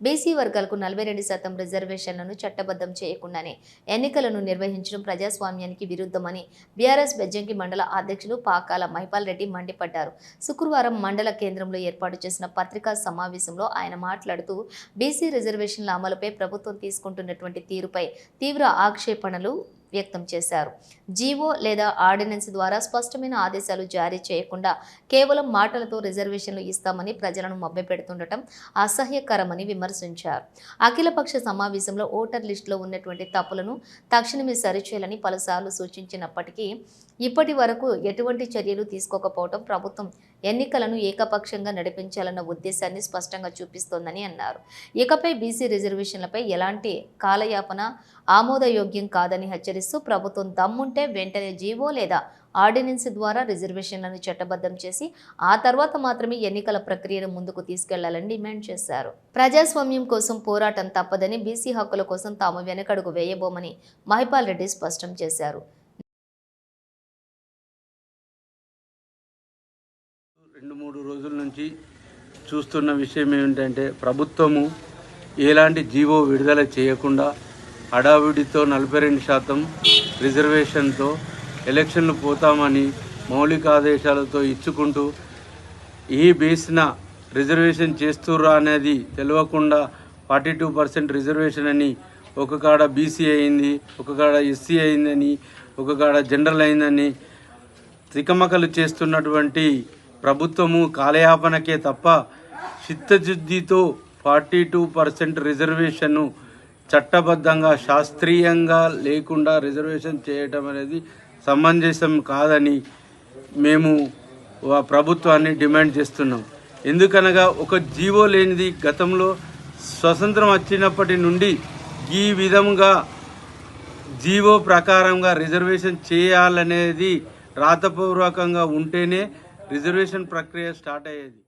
BC వర్గాలకు నలభై రెండు శాతం రిజర్వేషన్లను చట్టబద్ధం చేయకుండానే ఎన్నికలను నిర్వహించడం ప్రజాస్వామ్యానికి విరుద్ధమని బీఆర్ఎస్ బెజ్జంకి మండల అధ్యక్షులు పాకాల మహిపాల్ రెడ్డి మండిపడ్డారు. శుక్రవారం మండల కేంద్రంలో ఏర్పాటు చేసిన పత్రికా సమావేశంలో ఆయన మాట్లాడుతూ బీసీ రిజర్వేషన్ల అమలుపై ప్రభుత్వం తీసుకుంటున్నటువంటి తీరుపై తీవ్ర ఆక్షేపణలు వ్యక్తం చేశారు. జీవో లేదా ఆర్డినెన్స్ ద్వారా స్పష్టమైన ఆదేశాలు జారీ చేయకుండా కేవలం మాటలతో రిజర్వేషన్లు ఇస్తామని ప్రజలను మభ్యపెడుతుండటం అసహ్యకరమని విమర్శించారు. అఖిలపక్ష సమావేశంలో ఓటర్ లిస్టులో ఉన్నటువంటి తప్పులను తక్షణమే సరిచేయాలని పలుసార్లు సూచించినప్పటికీ ఇప్పటి వరకు ఎటువంటి చర్యలు తీసుకోకపోవడం ప్రభుత్వం ఎన్నికలను ఏకపక్షంగా నడిపించాలన్న ఉద్దేశాన్ని స్పష్టంగా చూపిస్తోందని అన్నారు. ఇకపై బీసీ రిజర్వేషన్లపై ఎలాంటి కాలయాపన ఆమోదయోగ్యం కాదని హెచ్చరిస్తూ ప్రభుత్వం దమ్ముంటే వెంటనే జీవో లేదా ఆర్డినెన్స్ ద్వారా రిజర్వేషన్లను చట్టబద్ధం చేసి ఆ తర్వాత మాత్రమే ఎన్నికల ప్రక్రియను ముందుకు తీసుకెళ్ళాలని డిమాండ్ చేశారు. ప్రజాస్వామ్యం కోసం పోరాటం తప్పదని బీసీ హక్కుల కోసం తాము వెనకడుగు వేయబోమని మహిపాల్ రెడ్డి స్పష్టం చేశారు. రెండు మూడు రోజుల నుంచి చూస్తున్న విషయం ఏమిటంటే ప్రభుత్వము ఎలాంటి జీవో విడుదల చేయకుండా హడావిడితో నలభై రెండు శాతం రిజర్వేషన్తో ఎలక్షన్లు పోతామని మౌలిక ఆదేశాలతో ఇచ్చుకుంటూ ఈ బేస్న రిజర్వేషన్ చేస్తురా అనేది తెలియకుండా ఫార్టీ టూ పర్సెంట్ రిజర్వేషన్ అని ఒక కాడ బీసీ అయింది ఒక కాడ ఎస్సీ అయిందని ఒక కాడ జనరల్ అయిందని తికమకలు చేస్తున్నటువంటి ప్రభుత్వము కాలయాపనకే తప్ప చిత్తశుద్ధితో ఫార్టీ టూ పర్సెంట్ రిజర్వేషన్ను చట్టబద్ధంగా శాస్త్రీయంగా లేకుండా రిజర్వేషన్ చేయటం అనేది సమంజసం కాదని మేము ప్రభుత్వాన్ని డిమాండ్ చేస్తున్నాం. ఎందుకనగా ఒక జీవో లేనిది గతంలో స్వతంత్రం వచ్చినప్పటి నుండి ఈ విధంగా జీవో ప్రకారంగా రిజర్వేషన్ చేయాలనేది రాతపూర్వకంగా ఉంటేనే రిజర్వేషన్ ప్రక్రియ స్టార్ట్ అయ్యేది.